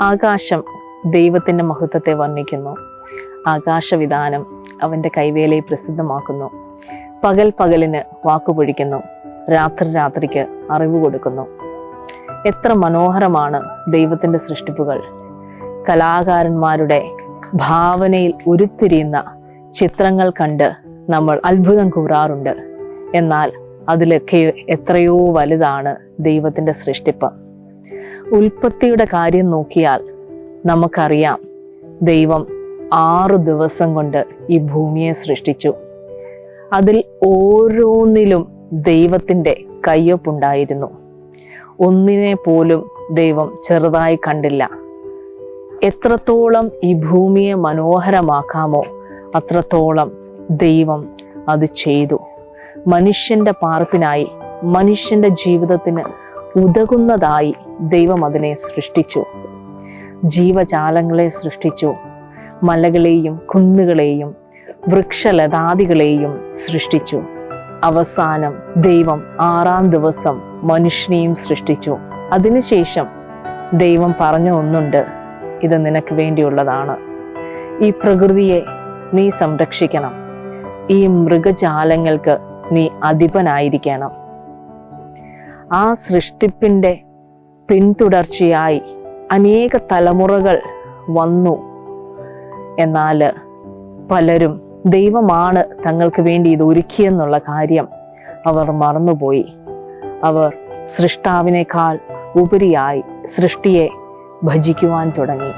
ആകാശം ദൈവത്തിന്റെ മഹത്വത്തെ വർണിക്കുന്നു. ആകാശവിധാനം അവന്റെ കൈവേലയെ പ്രസിദ്ധമാക്കുന്നു. പകൽ പകലിന് വാക്കുപൊഴിക്കുന്നു രാത്രി രാത്രിക്ക് അറിവ് കൊടുക്കുന്നു. എത്ര മനോഹരമാണ് ദൈവത്തിന്റെ സൃഷ്ടിപ്പുകൾ. കലാകാരന്മാരുടെ ഭാവനയിൽ ഉരുത്തിരിയുന്ന ചിത്രങ്ങൾ കണ്ട് നമ്മൾ അത്ഭുതം കൂറാറുണ്ട്. എന്നാൽ അതിലൊക്കെ എത്രയോ വലുതാണ് ദൈവത്തിന്റെ സൃഷ്ടിപ്പ്. ഉൽപ്പത്തിയുടെ കാര്യം നോക്കിയാൽ നമുക്കറിയാം ദൈവം ആറ് ദിവസം കൊണ്ട് ഈ ഭൂമിയെ സൃഷ്ടിച്ചു. അതിൽ ഓരോന്നിലും ദൈവത്തിന്റെ കയ്യൊപ്പുണ്ടായിരുന്നു. ഒന്നിനെ പോലും ദൈവം ചെറുതായി കണ്ടില്ല. എത്രത്തോളം ഈ ഭൂമിയെ മനോഹരമാക്കാമോ അത്രത്തോളം ദൈവം അത് ചെയ്തു. മനുഷ്യന്റെ പാർപ്പിനായി മനുഷ്യന്റെ ജീവിതത്തിന് ഉതകുന്നതായി ദൈവം അതിനെ സൃഷ്ടിച്ചു. ജീവജാലങ്ങളെ സൃഷ്ടിച്ചു. മലകളെയും കുന്നുകളെയും വൃക്ഷലതാദികളെയും സൃഷ്ടിച്ചു. അവസാനം ദൈവം ആറാം ദിവസം മനുഷ്യനെയും സൃഷ്ടിച്ചു. അതിനുശേഷം ദൈവം പറഞ്ഞ ഒന്നുണ്ട്. ഇത് നിനക്ക് വേണ്ടിയുള്ളതാണ്. ഈ പ്രകൃതിയെ നീ സംരക്ഷിക്കണം. ഈ മൃഗജാലങ്ങൾക്ക് നീ അധിപനായിരിക്കണം. ആ സൃഷ്ടിപ്പിന്റെ പിന്തുടർച്ചയായി അനേക തലമുറകൾ വന്നു. എന്നാൽ പലരും ദൈവമാണ് തങ്ങൾക്ക് വേണ്ടി ഇത് ഒരുക്കിയെന്നുള്ള കാര്യം അവർ മറന്നുപോയി. അവർ സൃഷ്ടാവിനേക്കാൾ ഉപരിയായി സൃഷ്ടിയെ ഭജിക്കുവാൻ തുടങ്ങി.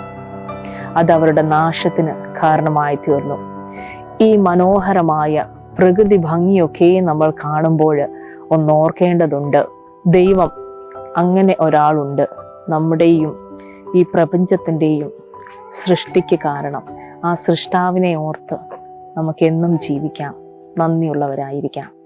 അതവരുടെ നാശത്തിന് കാരണമായി തീർന്നു. ഈ മനോഹരമായ പ്രകൃതി ഭംഗിയൊക്കെ നമ്മൾ കാണുമ്പോൾ ഒന്നോർക്കേണ്ടതുണ്ട്. ദൈവം അങ്ങനെ ഒരാളുണ്ട് നമ്മുടെയും ഈ പ്രപഞ്ചത്തിന്റെയും സൃഷ്ടിക്ക് കാരണം. ആ സൃഷ്ടാവിനെ ഓർത്ത് നമുക്കെന്നും ജീവിക്കാം. നന്ദിയുള്ളവരായിരിക്കാം.